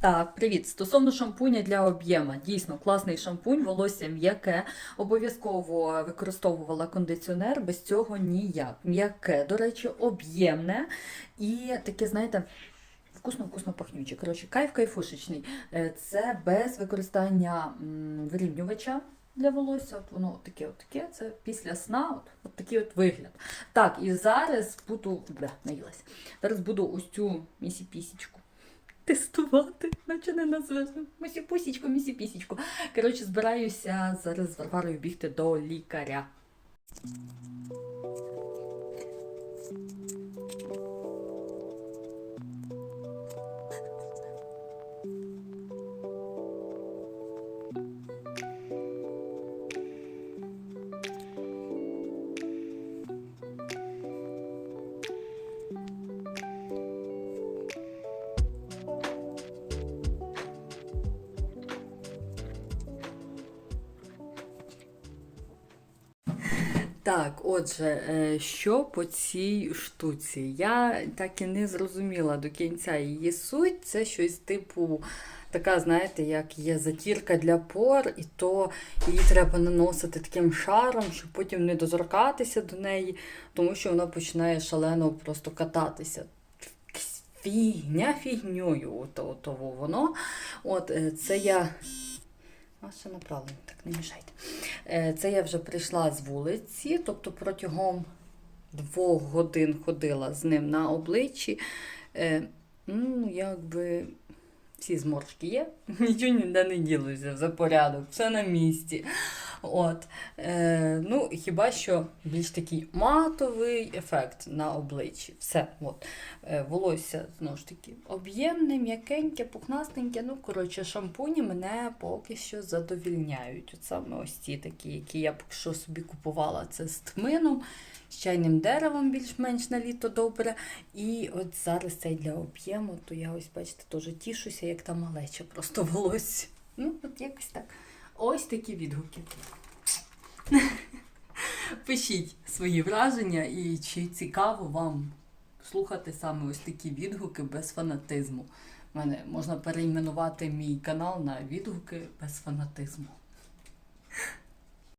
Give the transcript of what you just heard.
Так, привіт. Стосовно шампуня для об'єма. Дійсно класний шампунь, волосся м'яке. Обов'язково використовувала кондиціонер, без цього ніяк. М'яке, до речі, об'ємне і таке, знаєте. Вкусно-вкусно пахнюче. Коротше, кайф кайфушечний. Е, Це без використання вирівнювача для волосся. От воно таке, таке. Це після сна, от, от такий от вигляд. Так, і зараз буду. Бля, наїлась. Зараз буду ось цю місі-пісічку тестувати, наче не назвеш. Місі-пусічку, місі-пісічку. Коротше, збираюся зараз з Варварою бігти до лікаря. Так, отже, е, що по цій штуці? Я так і не зрозуміла до кінця її суть. Це щось типу, така, знаєте, як є затірка для пор, і то її треба наносити таким шаром, щоб потім не дозоркатися до неї, тому що вона починає шалено просто кататися. Фігня фігньою, ото, воно. От е, це я. А ще направлено, так не мішайте. Е, Це я вже прийшла з вулиці, тобто протягом двох годин ходила з ним на обличчі. Е, Ну, якби всі зморшки є, нічого ніде не ділося, за порядок, все на місці. От. Е, ну, хіба що більш такий матовий ефект на обличчі. Все. От. Е, волосся знову ж таки об'ємне, м'якеньке, пухнастеньке. Ну, коротше, шампуні мене поки що задовільняють. От саме ось ці такі, які я поки що собі купувала, це з тмином, з чайним деревом більш-менш на літо добре. І от зараз цей для об'єму, то я ось, бачите, теж тішуся, як та малеча, просто волосся. Ну, от якось так. Ось такі відгуки. Пишіть свої враження і чи цікаво вам слухати саме ось такі відгуки без фанатизму. У мене можна перейменувати мій канал на відгуки без фанатизму.